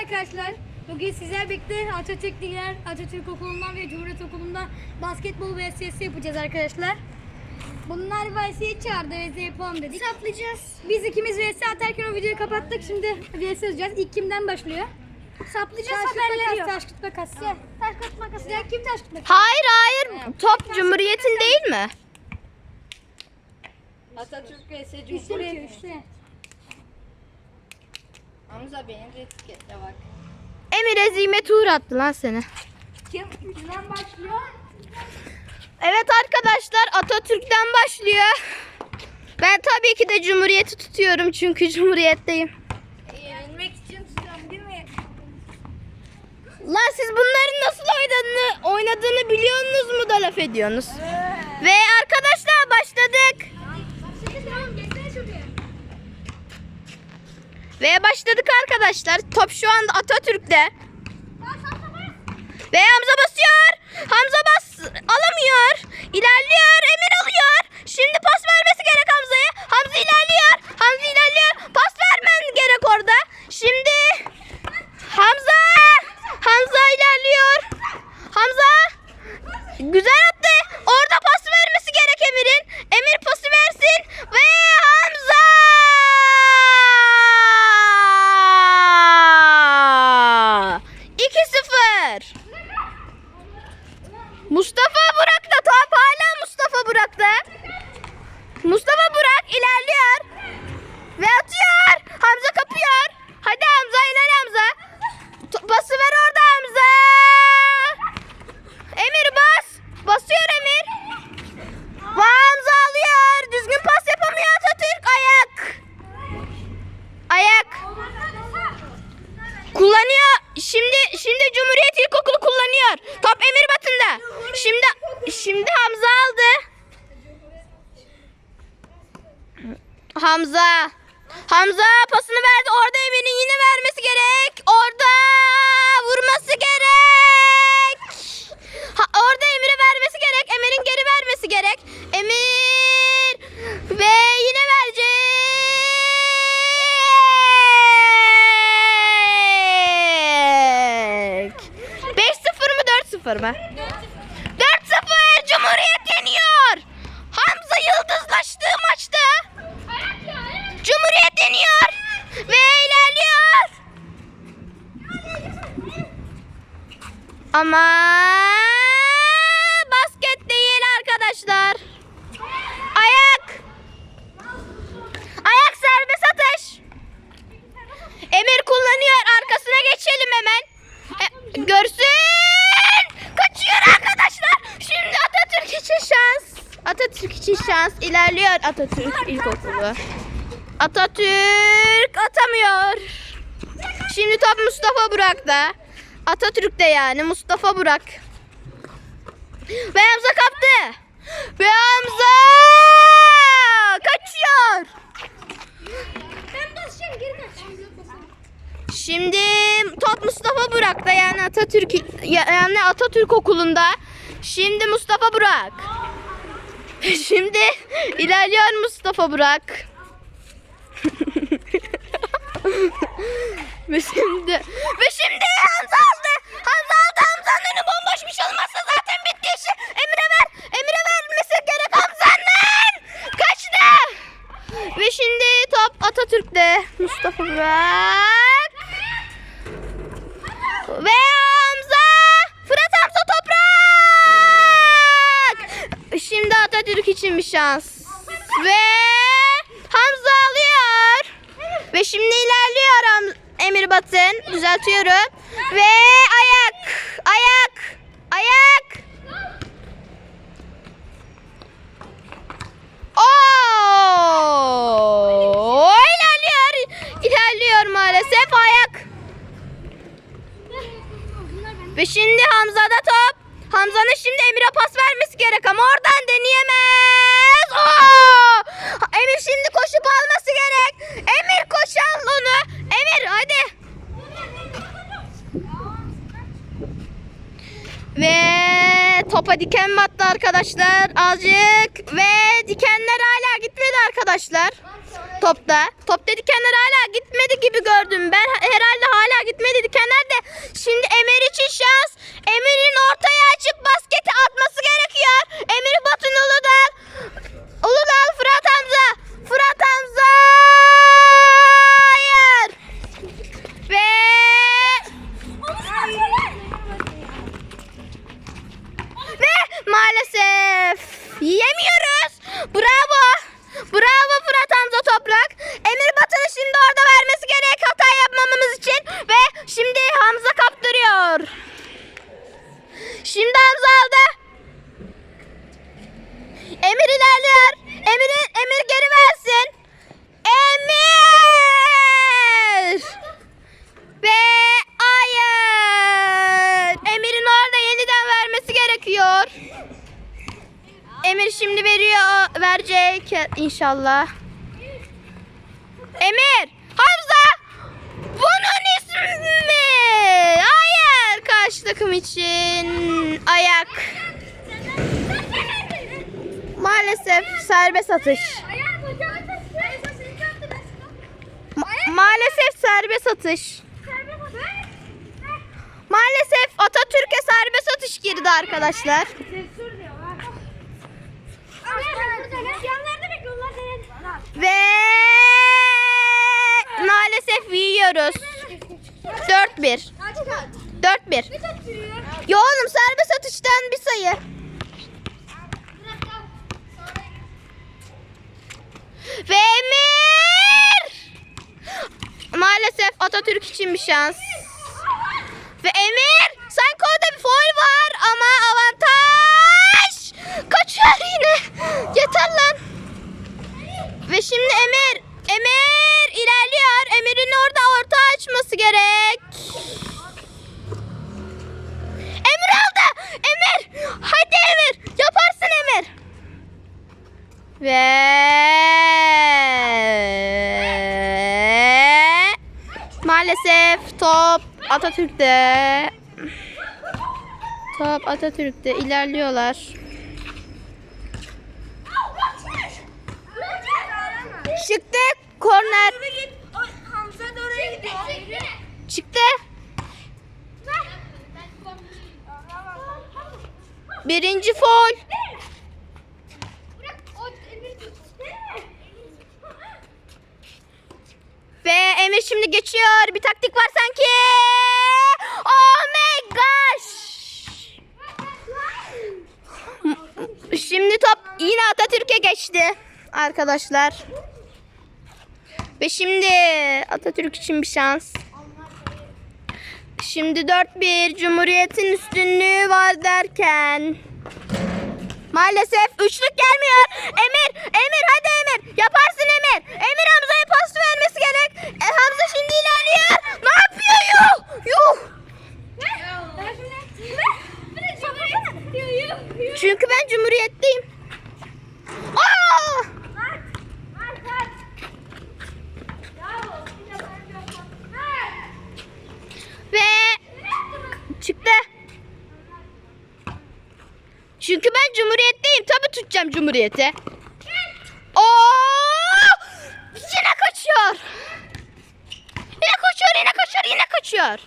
arkadaşlar. Bugün sizler birlikte Atatürk Ligiler, Atatürk Okulu'ndan ve Cumhuriyet Okulu'nda basketbol VSS yapacağız arkadaşlar. Bunlar VS'yi çağırdı, VS yapalım dedik. Saplayacağız. Biz ikimiz VS atarken o videoyu kapattık. Şimdi VS yazacağız. İlk kimden başlıyor? Saplayacağız taş, haberleri yok. Taş kıt makas. Taş kıt makas. Ya kim taş kıt makas? Hayır hayır. Top Cumhuriyet'in değil mi? Atatürk vs Üçte bitiyor, Cumhuriyet. Hamza beni etiketle bak. Emir ezime tur attı lan seni. Kim? Kimden başlıyor? Evet arkadaşlar Atatürk'ten başlıyor. Ben tabii ki de Cumhuriyet'i tutuyorum çünkü Cumhuriyet'teyim. Yenilmek için tutuyorum değil mi? Lan siz bunların nasıl oynadığını, oynadığını biliyorsunuz mu da laf ediyorsunuz? Ve arkadaşlar başladık. Ve başladık arkadaşlar. Top şu anda Atatürk'te. Ve Hamza basıyor. Hamza bas alamıyor. İlerliyor. Mustafa Hamza. Hamza pasını verdi. Orada Emir'in yine vermesi gerek. Orada vurması gerek. Ha, orada Emir'e vermesi gerek. Emir'in geri vermesi gerek. Emir ve yine verecek. 5-0 mı 4-0 mı? 4-0 Cumhuriyet yeniyor. Hamza yıldızlaştığı maçta Cumhuriyet yeniyor ve ilerliyor. Ama basket değil arkadaşlar. Ayak. Ayak serbest atış. Emir kullanıyor. Arkasına geçelim hemen. E, görsün. Kaçıyor arkadaşlar. Şimdi Atatürk için şans. Atatürk için şans. İlerliyor Atatürk İlkokulu. Atatürk atamıyor. Şimdi top Mustafa Burak'ta. Atatürk'te yani Mustafa Burak. Ve Hamza kaptı. Ve Hamza kaçıyor. Ben basacağım, basacağım. Şimdi top Mustafa Burak'ta yani Atatürk yani Atatürk okulunda. Şimdi Mustafa Burak. Şimdi ilerliyor Mustafa Burak. ve şimdi Hamza aldı. Hamza aldı. Hamza'nın önü bomboşmuş olmazsa zaten bitti işi. Emre ver. Emre vermesi gerek Hamza'nın. Kaçtı. Ve şimdi top Atatürk'te. Burak. Ve Hamza. Fırat Hamza toprak. Şimdi Atatürk için bir şans. Ve Hamza alıyor. Ve şimdi ilerliyor Emir Batın. Düzeltiyorum. Ve ayak. Ve topa diken battı arkadaşlar. Azıcık ve dikenler hala gitmedi arkadaşlar. Topta. Topta dikenler hala gitmedi gibi gördüm. Ben herhalde hala gitmedi dikenler de. Şimdi Emir için şans. Emir'in ortaya açıp basketi atması gerekiyor. Emir Batın Uludağ. Uludağ Fırat Hamza. Fırat Hamza. Hayır. Ve yapıyor. Emir şimdi veriyor, verecek inşallah. Emir, Hamza. Bunun ismi mi? Hayır, karşı takım için ayak. Maalesef serbest atış. Ma maalesef serbest atış. Maalesef Atatürk'e serbest atış girdi arkadaşlar. Ve maalesef yiyoruz. 4-1. 4-1. Ya oğlum serbest atıştan bir sayı. Ve Emir! Maalesef Atatürk için bir şans. Ve Emir! Sanki orada bir foul var ama avantaj! Kaçıyor yine. Yeter lan. Ve şimdi Emir, Emir ilerliyor. Emir'in orada orta açması gerek. Emir aldı. Emir. Hadi Emir. Yaparsın Emir. Ve maalesef top Atatürk'te. Top Atatürk'te ilerliyorlar. Çıktı korner. Çıktı. Birinci foul. Ve Emir şimdi geçiyor. Bir taktik var sanki. Oh my gosh. Şimdi top yine Atatürk'e geçti arkadaşlar. Ve şimdi Atatürk için bir şans. Şimdi 4-1 Cumhuriyet'in üstünlüğü var derken maalesef üçlük gelmiyor. Emir, Emir hadi Emir. Yaparsın Emir. Emir Hamza'ya pas vermesi gerek. E, Hamza şimdi ilerliyor. Ne yapıyor yuh? Yuh. Çünkü ben Cumhuriyet'teyim. Aa! Ve çıktı. Çünkü ben Cumhuriyet'teyim. Tabii tutacağım Cumhuriyet'i. Oo! Yine kaçıyor. Yine kaçıyor, yine kaçıyor, yine kaçıyor.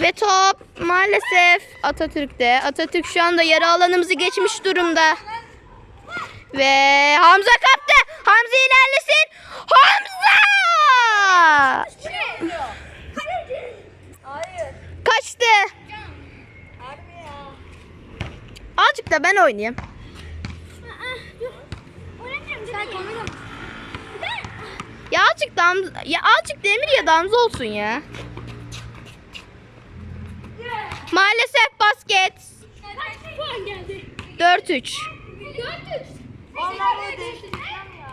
Ve top maalesef Atatürk'te. Atatürk şu anda yarı alanımızı geçmiş durumda. Ve Hamza kaptı. Hamza ilerlesin. Hamza! Kaçtı. Azıcık da ben oynayayım. Ya azıcık dam ya azıcık demir ya damza olsun ya. Maalesef basket 4-3. Onları değiştireceğim ya.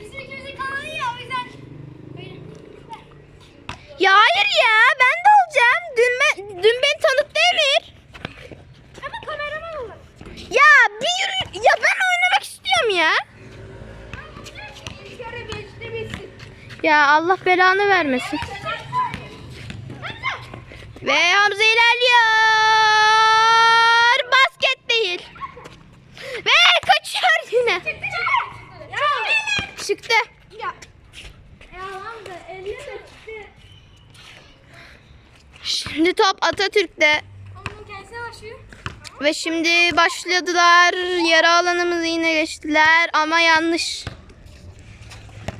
Bizim ikimizin kanalı ya o yüzden. Ya hayır ya ben de olacağım. Dün ben dün beni tanıttı Emir. Ama kameraman olur. Ya bir yürü ya ben oynamak istiyorum ya. Ya Allah belanı vermesin. Ve Hamza ilerliyor. Basket değil. Ve kaçıyor yine. Çıktı. Ya. Ya Hamza eline de çıktı. Şimdi top Atatürk'te. Ve şimdi başladılar. Yara alanımızı yine geçtiler ama yanlış.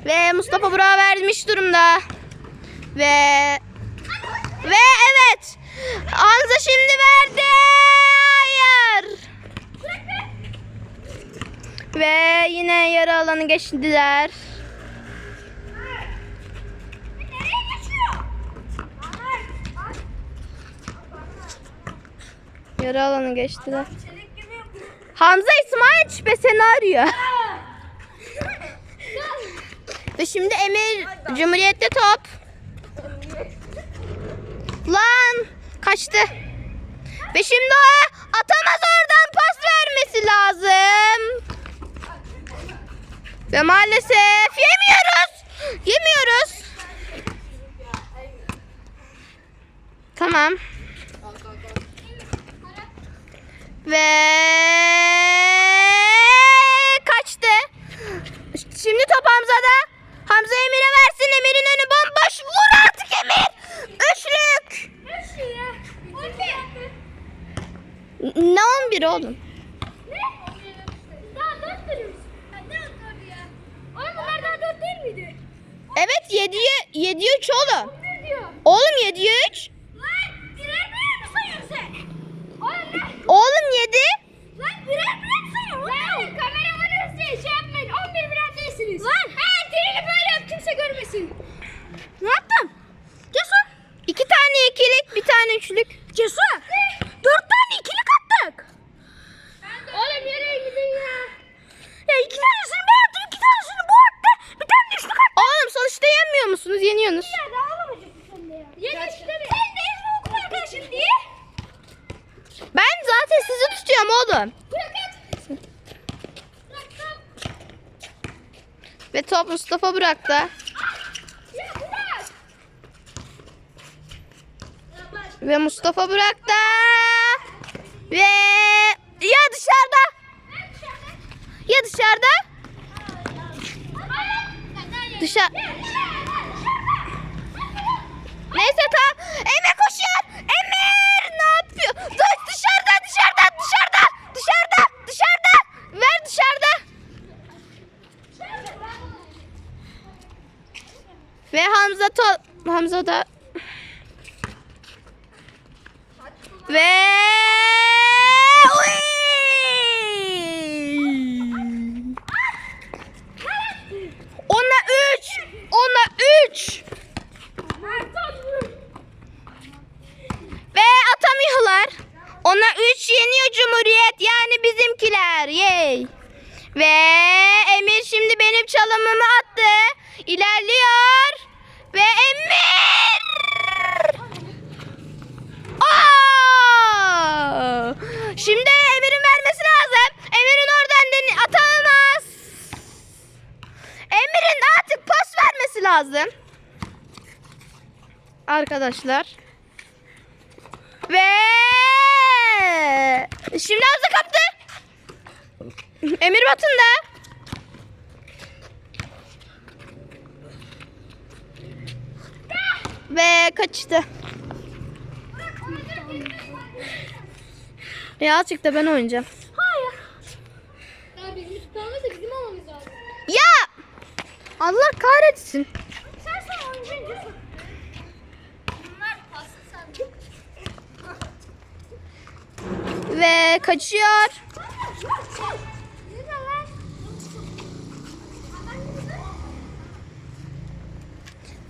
Ve Mustafa Burak'a vermiş durumda. Ve ve evet. Hamza şimdi verdi. Hayır. Ve yine yara alanı geçtiler. Yara alanı geçtiler. Hamza İsmail Çipe seni arıyor. Ve şimdi Emir Cumhuriyet'te top. Lan kaçtı. Ve şimdi o atamaz oradan pas vermesi lazım. Ve maalesef yemiyoruz. Yemiyoruz. Tamam. Ve kaçtı. Şimdi top Hamza'da. Hamza Emir'e versin. Emir'in önü bomboş. Vur artık Emir. Üçlük. Ne 11 oğlum? Evet 7'ye 7'ye 3 oğlum. Oğlum 7'ye 3. Oğlum 7. Ne yaptın? Cesur. 2 tane ikilik, bir tane üçlük. Cesur. Dört tane ikilik attık. Oğlum nereye gidin ya? Ya iki tanesini ben attım, iki tanesini bu attı. Bir tane de üçlük attı. Oğlum sonuçta yenmiyor musunuz? Yeniyorsunuz. Ya da alamayacaksın sen de ya. Yedi işte mi? Sen de Ezra okul arkadaşın diye. Ben zaten sizi tutuyorum oğlum. Bırak at. Bırak at. Ve top Mustafa bıraktı. Ve Mustafa bıraktı. Ve ya dışarıda. Ya dışarıda. Dışarı. Neyse tamam. Emir koşuyor. Emir ne yapıyor? Dur dışarıda dışarıda dışarıda dışarıda dışarıda. Ver dışarıda. Ve Hamza to Hamza da ve! Ona üç. Ona üç. Ve atamıyorlar. Ona üç yeniyor Cumhuriyet. Yani bizimkiler. Yay. Ve Emir şimdi benim çalımımı attı. İlerliyor. Ve Emir. Aa! Şimdi Emir'in vermesi lazım. Emir'in oradan deni atamaz. Emir'in artık pas vermesi lazım. Arkadaşlar. Ve şimdi Hamza kaptı. Emir Batın'da. Ve kaçtı. Ya azıcık da ben oynayacağım. Hayır. Ya bizim tutamıyorsa bizim olmamız lazım. Ya! Allah kahretsin. Ve kaçıyor.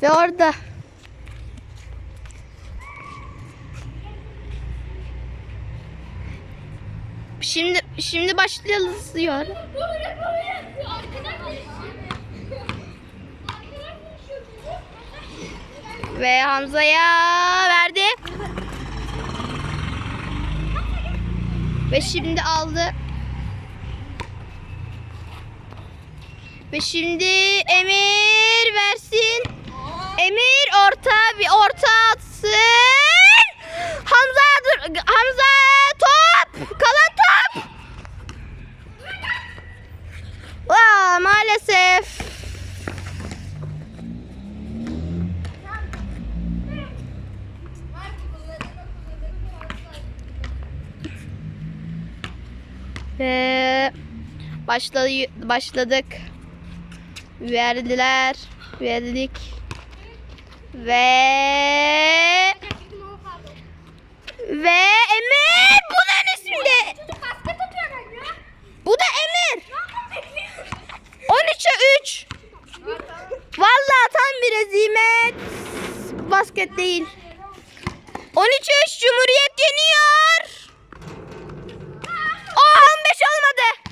Ve orada. Şimdi şimdi başlıyor. Ve Hamza'ya verdi. Ve şimdi aldı. Ve şimdi Emir versin. Emir orta bir orta atsın. Hamza dur. Hamza top. Kalan top. Aa, maalesef. Ve başladı, başladık. Verdiler. Verdik. Ve ve Emir bu da isminde. Bu da Emir. 13'e 3. Vallahi tam bir rezimet. Basket değil. 13'e 3 Cumhuriyet yeniyor. O 15 olmadı.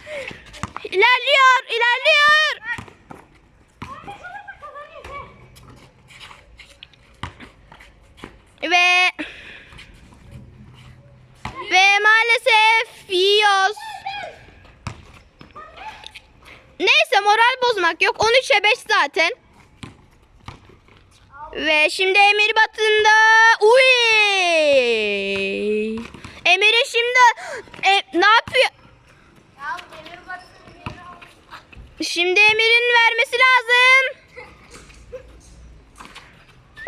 İlerliyor, ilerliyor. Ve ve maalesef yiyoruz. Almak yok. 13'e 5 zaten. Ve şimdi Emir Batı'nda. Uy! Emir'e şimdi e, ne yapıyor? Şimdi Emir'in vermesi lazım.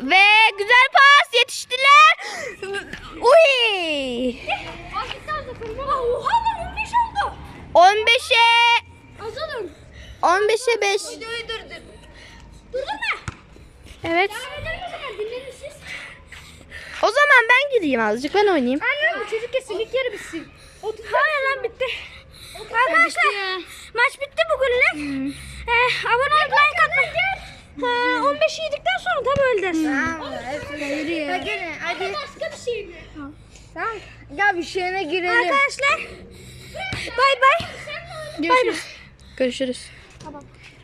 Ve güzel pas yetiştiler. Uy! Oha lan 15 oldu. 15'e Azalım. 15'e 5. Videoyu durdur. Durdun mu? Evet. Devam edelim o zaman dinleyin siz. O zaman ben gideyim azıcık ben oynayayım. Anne bu çocuk kesin ilk yarı bitsin. Hayır lan bitti. Arkadaşlar maç bitti bugünlük. Eh, abone olup like atmayı. Ha, 15 yedikten sonra tabii öyle dersin. Hayır ya. Hadi, hadi. Başka bir şey mi? Tamam. Gel bir şeyine girelim. Arkadaşlar bay bay. Görüşürüz. Görüşürüz. Tamam.